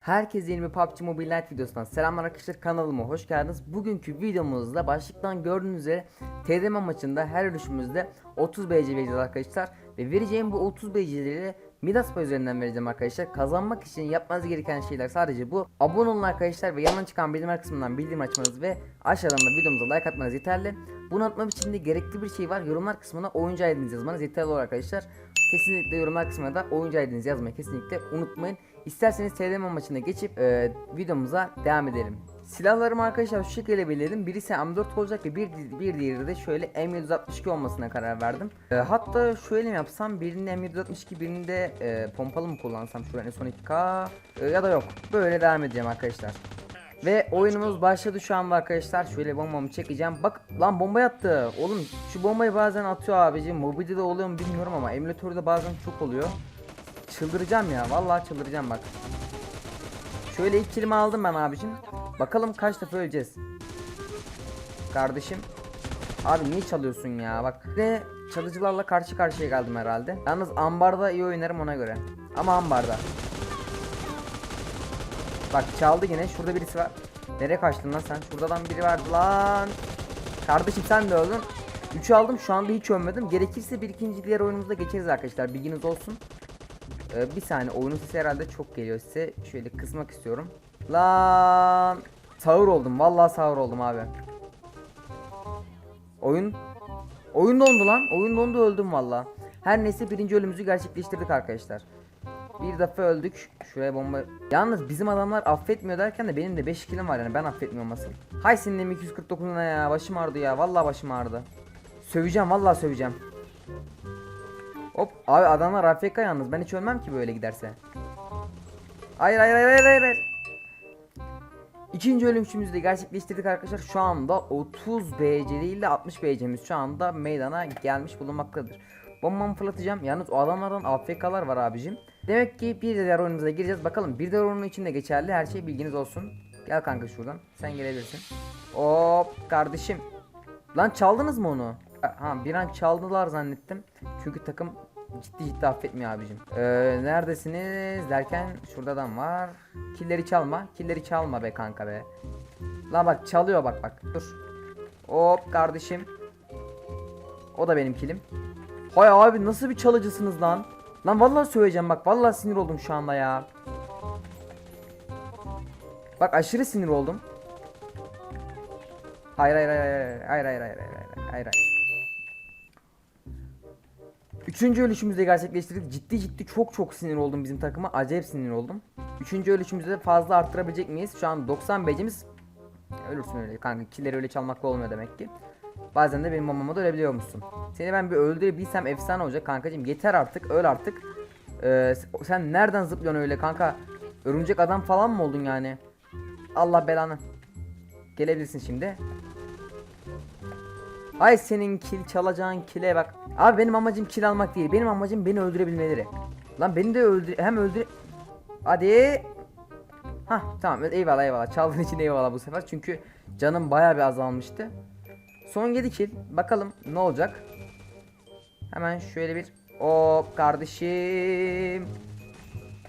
Herkese yeni bir PUBG Mobile Lite videosundan selamlar arkadaşlar kanalıma hoş geldiniz. Bugünkü videomuzda başlıktan gördüğünüz üzere TDM maçında her ölüşümüzde 30 BC vereceğiz arkadaşlar. Ve vereceğim bu 30 BC'leri Midas Pay üzerinden vereceğim arkadaşlar. Kazanmak için yapmanız gereken şeyler sadece bu. Abone olun arkadaşlar ve yanına çıkan bildirim kısmından bildirim açmanız ve aşağıdan da videomuza like atmanız yeterli. Bunu atmam için de gerekli bir şey var. Yorumlar kısmına oyuncu ID'nizi yazmanız yeterli olur arkadaşlar. Kesinlikle yorumlar kısmına da oyuncu ID'nizi yazmayı kesinlikle unutmayın. İsterseniz TDM maçına geçip e, videomuza devam edelim. Silahlarımı arkadaşlar şu şekilde belirledim. Birisi M4 olacak ve bir, bir diğeri de şöyle M762 olmasına karar verdim. E, hatta şöyle mi yapsam birinde M762 birinde e, pompalı mı kullansam şuraya son 2K e, ya da yok. Böyle devam edeceğim arkadaşlar. Ve oyunumuz başladı şu anda arkadaşlar. Şöyle bombamı çekeceğim. Bak lan bomba yattı. Oğlum şu bombayı bazen atıyor abicim. Mobilde de oluyor mu bilmiyorum ama emülatörde bazen çok oluyor. Çıldıracağım ya. Vallahi çıldıracağım bak. Şöyle ilk kelime aldım ben abicim. Bakalım kaç defa öleceğiz. Kardeşim. Abi niye çalıyorsun ya? Bak ve çalıcılarla karşı karşıya geldim herhalde. Yalnız ambarda iyi oynarım ona göre. Ama ambarda. Bak çaldı yine. Şurada birisi var. Nereye kaçtın lan sen? Şuradan biri vardı lan. Kardeşim sen de öldün. 3'ü aldım. Şu anda hiç ölmedim. Gerekirse bir ikinci diğer oyunumuzda geçeriz arkadaşlar. Bilginiz olsun. Ee, bir saniye oyunun sesi herhalde çok geliyor size. Şöyle kısmak istiyorum. Lan sağır oldum. Vallahi sağır oldum abi. Oyun Oyun dondu lan. Oyun dondu öldüm valla. Her neyse birinci ölümümüzü gerçekleştirdik arkadaşlar. Bir defa öldük. Şuraya bomba. Yalnız bizim adamlar affetmiyor derken de benim de 5 kilim var yani ben affetmiyorum asıl. Hay senin M249'una ya. Başım ağrıdı ya. Vallahi başım ağrıdı. Söveceğim vallahi söveceğim. Hop abi adamlar AFK yalnız. Ben hiç ölmem ki böyle giderse. Hayır hayır hayır hayır hayır. İkinci ölümümüzü de gerçekleştirdik arkadaşlar. Şu anda 30 BC değil de 60 BC'miz şu anda meydana gelmiş bulunmaktadır. Bombamı fırlatacağım. Yalnız o adamlardan AFK'lar var abicim. Demek ki bir diğer oyunumuza gireceğiz. Bakalım bir diğer oyunun içinde geçerli. Her şey bilginiz olsun. Gel kanka şuradan. Sen gelebilirsin. Hop kardeşim. Lan çaldınız mı onu? Ha bir an çaldılar zannettim. Çünkü takım ciddi ciddi affetmiyor abicim. Ee, neredesiniz derken şurada adam var. Killeri çalma. Killeri çalma be kanka be. Lan bak çalıyor bak bak. Dur. Hop kardeşim. O da benim kilim. Hay abi nasıl bir çalıcısınız lan? Lan vallahi söyleyeceğim bak vallahi sinir oldum şu anda ya. Bak aşırı sinir oldum. Hayır hayır hayır hayır hayır hayır hayır hayır hayır hayır. Üçüncü ölüşümüzü de gerçekleştirdik. Ciddi ciddi çok çok sinir oldum bizim takıma. Acayip sinir oldum. Üçüncü ölüşümüzü de fazla arttırabilecek miyiz? Şu an 90 becimiz. Ölürsün öyle kanka. Killeri öyle çalmakla olmuyor demek ki. Bazen de benim mamama da ölebiliyor musun? Seni ben bir öldürebilsem efsane olacak kankacığım. Yeter artık öl artık. Ee, sen nereden zıplıyorsun öyle kanka? Örümcek adam falan mı oldun yani? Allah belanı. Gelebilirsin şimdi. Ay senin kil çalacağın kile bak. Abi benim amacım kil almak değil. Benim amacım beni öldürebilmeleri. Lan beni de öldür hem öldür Hadi. Hah tamam eyvallah eyvallah. Çaldığın için eyvallah bu sefer. Çünkü canım bayağı bir azalmıştı. Son 7 kill. Bakalım ne olacak. Hemen şöyle bir hop kardeşim.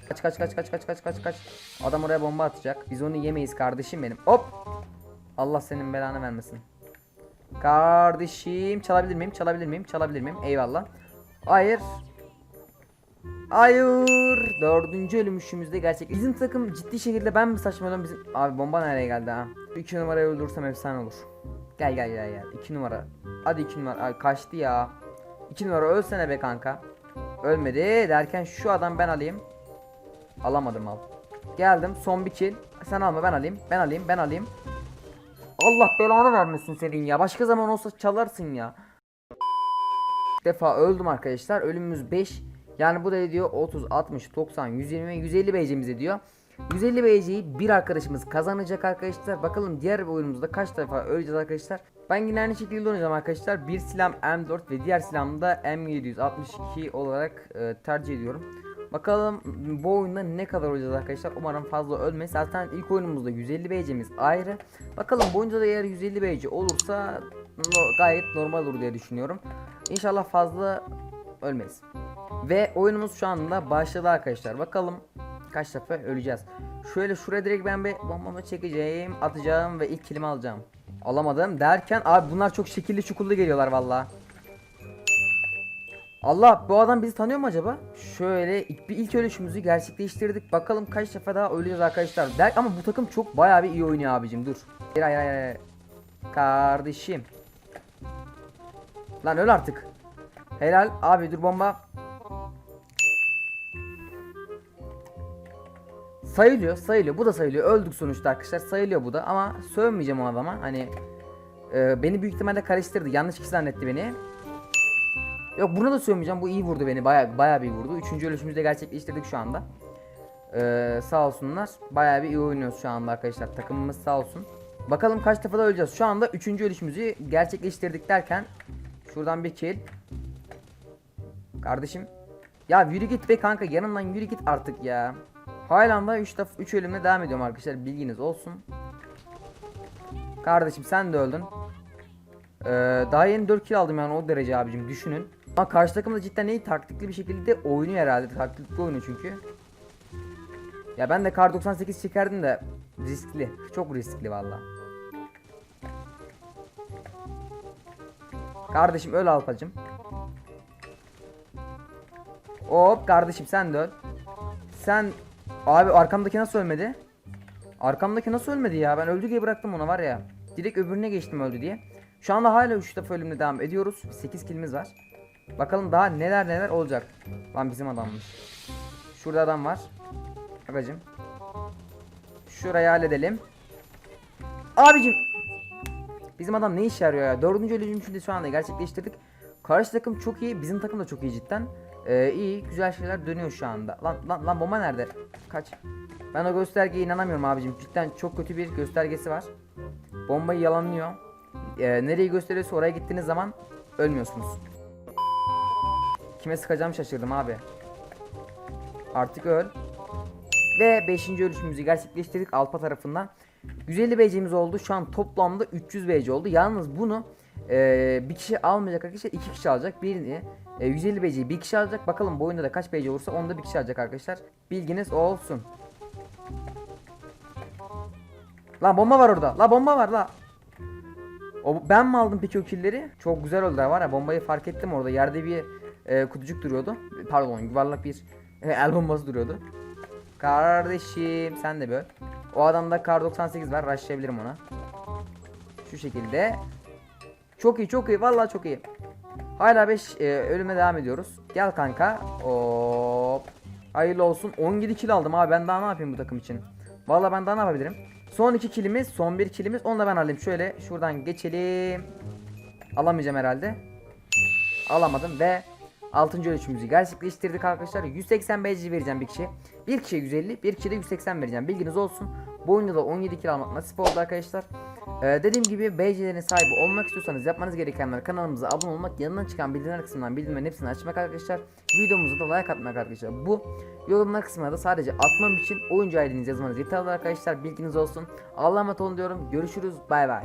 Kaç kaç kaç kaç kaç kaç kaç kaç. Adam oraya bomba atacak. Biz onu yemeyiz kardeşim benim. Hop. Allah senin belanı vermesin. Kardeşim çalabilir miyim? Çalabilir miyim? Çalabilir miyim? Eyvallah. Hayır. Hayır. Dördüncü ölümüşümüzde gerçek. Bizim takım ciddi şekilde ben mi saçmalıyorum bizim... Abi bomba nereye geldi ha? İki numarayı öldürsem efsane olur. Gel gel gel gel. İki numara. Hadi iki numara. Ay, kaçtı ya. İki numara ölsene be kanka. Ölmedi derken şu adam ben alayım. Alamadım al. Geldim son bir kill. Sen alma ben alayım. Ben alayım ben alayım. Allah belanı vermesin senin ya. Başka zaman olsa çalarsın ya. Defa öldüm arkadaşlar. Ölümümüz 5. Yani bu da ediyor 30, 60, 90, 120, 150 BC'miz ediyor. 150 BC'yi bir arkadaşımız kazanacak arkadaşlar. Bakalım diğer oyunumuzda kaç defa öleceğiz arkadaşlar. Ben yine aynı şekilde oynayacağım arkadaşlar. Bir silahım M4 ve diğer silahım da M762 olarak e, tercih ediyorum. Bakalım bu oyunda ne kadar olacağız arkadaşlar. Umarım fazla ölmeyiz. Zaten ilk oyunumuzda 150 BC'miz ayrı. Bakalım bu oyunda da eğer 150 BC olursa gayet normal olur diye düşünüyorum. İnşallah fazla ölmeyiz. Ve oyunumuz şu anda başladı arkadaşlar. Bakalım kaç defa öleceğiz. Şöyle şuraya direkt ben bir bombamı çekeceğim, atacağım ve ilk kilimi alacağım. Alamadım derken abi bunlar çok şekilli çukullu geliyorlar valla. Allah bu adam bizi tanıyor mu acaba? Şöyle bir ilk ölüşümüzü gerçekleştirdik. Bakalım kaç defa daha öleceğiz arkadaşlar. Der, ama bu takım çok bayağı bir iyi oynuyor abicim dur. Hayır hayır. hayır. Kardeşim. Lan öl artık. Helal abi dur bomba. Sayılıyor sayılıyor bu da sayılıyor öldük sonuçta arkadaşlar sayılıyor bu da ama sövmeyeceğim o adama hani e, beni büyük ihtimalle karıştırdı yanlış kişi zannetti beni Yok bunu da sövmeyeceğim. Bu iyi vurdu beni. Baya baya bir vurdu. Üçüncü ölüşümüzü de gerçekleştirdik şu anda. Ee, sağ olsunlar. Baya bir iyi oynuyoruz şu anda arkadaşlar. Takımımız sağ olsun. Bakalım kaç defa da öleceğiz. Şu anda üçüncü ölüşümüzü gerçekleştirdik derken Şuradan bir kill. Kardeşim. Ya yürü git be kanka. Yanımdan yürü git artık ya. Halen da 3 3 ölümle devam ediyorum arkadaşlar. Bilginiz olsun. Kardeşim sen de öldün. Ee, daha yeni 4 kill aldım yani o derece abicim. Düşünün. Ama karşı takım da cidden iyi taktikli bir şekilde oynuyor herhalde. Taktikli oynuyor çünkü. Ya ben de kar 98 çekerdim de riskli. Çok riskli valla. Kardeşim öl alpacım. Hop kardeşim sen de öl. Sen Abi arkamdaki nasıl ölmedi? Arkamdaki nasıl ölmedi ya? Ben öldü diye bıraktım ona var ya. Direkt öbürüne geçtim öldü diye. Şu anda hala 3 defa ölümle devam ediyoruz. 8 kilimiz var. Bakalım daha neler neler olacak. Lan bizim adammış. Şurada adam var. Bagacım. Şurayı halledelim. Abicim. Bizim adam ne işe yarıyor ya? Dördüncü ölümümüzü şu anda gerçekleştirdik. Karşı takım çok iyi. Bizim takım da çok iyi cidden. Ee, iyi güzel şeyler dönüyor şu anda. Lan lan lan bomba nerede? Kaç. Ben o göstergeye inanamıyorum abicim. Cidden çok kötü bir göstergesi var. Bombayı yalanlıyor. Ee, nereyi gösteriyorsa oraya gittiğiniz zaman ölmüyorsunuz. Kime sıkacağım şaşırdım abi. Artık öl. Ve 5. ölüşümüzü gerçekleştirdik Alpa tarafından. 150 BC'miz oldu. Şu an toplamda 300 BC oldu. Yalnız bunu e, bir kişi almayacak arkadaşlar. iki kişi alacak. Birini e, 150 BC'yi bir kişi alacak. Bakalım bu oyunda da kaç BC olursa onu da bir kişi alacak arkadaşlar. Bilginiz olsun. La bomba var orada. La bomba var la. O, ben mi aldım peki o killleri? Çok güzel oldu var ya bombayı fark ettim orada. Yerde bir e, kutucuk duruyordu. Pardon yuvarlak bir e, el bombası duruyordu. Kardeşim sen de böyle. O adamda kar 98 var. Rushlayabilirim ona. Şu şekilde. Çok iyi çok iyi vallahi çok iyi. Hala 5 e, ölüme devam ediyoruz. Gel kanka. Hop. Hayırlı olsun. 17 kill aldım abi. Ben daha ne yapayım bu takım için? Vallahi ben daha ne yapabilirim? Son 2 killimiz, son 1 killimiz. Onu da ben alayım. Şöyle şuradan geçelim. Alamayacağım herhalde. Alamadım ve 6. ölçümüzü gerçekleştirdik arkadaşlar. 180 BC vereceğim bir kişi. Bir kişiye 150, bir kişiye de 180 vereceğim. Bilginiz olsun. Bu oyunda da 17 kill almak nasip oldu arkadaşlar. Ee, dediğim gibi BC'lerin sahibi olmak istiyorsanız yapmanız gerekenler kanalımıza abone olmak, yanından çıkan bildirimler kısmından bildirimlerin hepsini açmak arkadaşlar. Videomuza da like atmak arkadaşlar. Bu yorumlar kısmına da sadece atmam için oyuncu ID'nizi yazmanız yeterli arkadaşlar. Bilginiz olsun. Allah'a emanet olun diyorum. Görüşürüz. Bay bay.